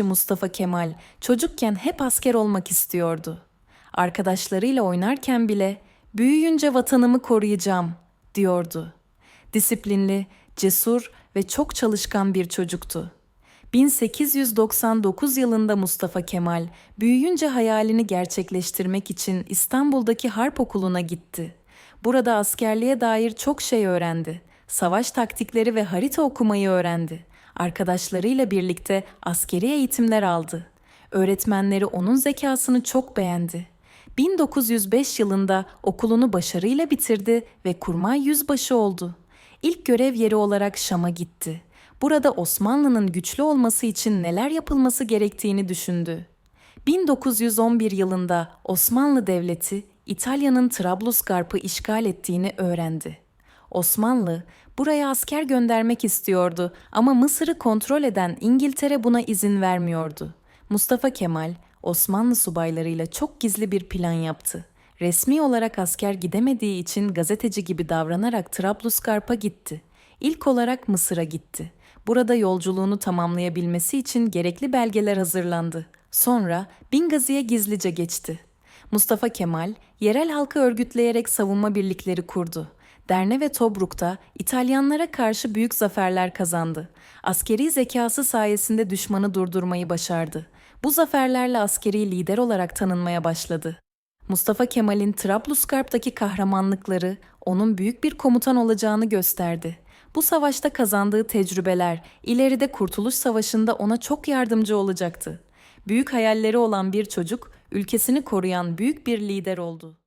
Mustafa Kemal çocukken hep asker olmak istiyordu. Arkadaşlarıyla oynarken bile büyüyünce vatanımı koruyacağım diyordu. Disiplinli, cesur ve çok çalışkan bir çocuktu. 1899 yılında Mustafa Kemal büyüyünce hayalini gerçekleştirmek için İstanbul'daki Harp Okulu'na gitti. Burada askerliğe dair çok şey öğrendi. Savaş taktikleri ve harita okumayı öğrendi. Arkadaşlarıyla birlikte askeri eğitimler aldı. Öğretmenleri onun zekasını çok beğendi. 1905 yılında okulunu başarıyla bitirdi ve kurmay yüzbaşı oldu. İlk görev yeri olarak Şam'a gitti. Burada Osmanlı'nın güçlü olması için neler yapılması gerektiğini düşündü. 1911 yılında Osmanlı Devleti İtalya'nın Trablusgarp'ı işgal ettiğini öğrendi. Osmanlı buraya asker göndermek istiyordu ama Mısır'ı kontrol eden İngiltere buna izin vermiyordu. Mustafa Kemal Osmanlı subaylarıyla çok gizli bir plan yaptı. Resmi olarak asker gidemediği için gazeteci gibi davranarak Trablusgarp'a gitti. İlk olarak Mısır'a gitti. Burada yolculuğunu tamamlayabilmesi için gerekli belgeler hazırlandı. Sonra Bingazi'ye gizlice geçti. Mustafa Kemal, yerel halkı örgütleyerek savunma birlikleri kurdu. Derne ve Tobruk'ta İtalyanlara karşı büyük zaferler kazandı. Askeri zekası sayesinde düşmanı durdurmayı başardı. Bu zaferlerle askeri lider olarak tanınmaya başladı. Mustafa Kemal'in Trablusgarp'taki kahramanlıkları onun büyük bir komutan olacağını gösterdi. Bu savaşta kazandığı tecrübeler ileride Kurtuluş Savaşı'nda ona çok yardımcı olacaktı. Büyük hayalleri olan bir çocuk, ülkesini koruyan büyük bir lider oldu.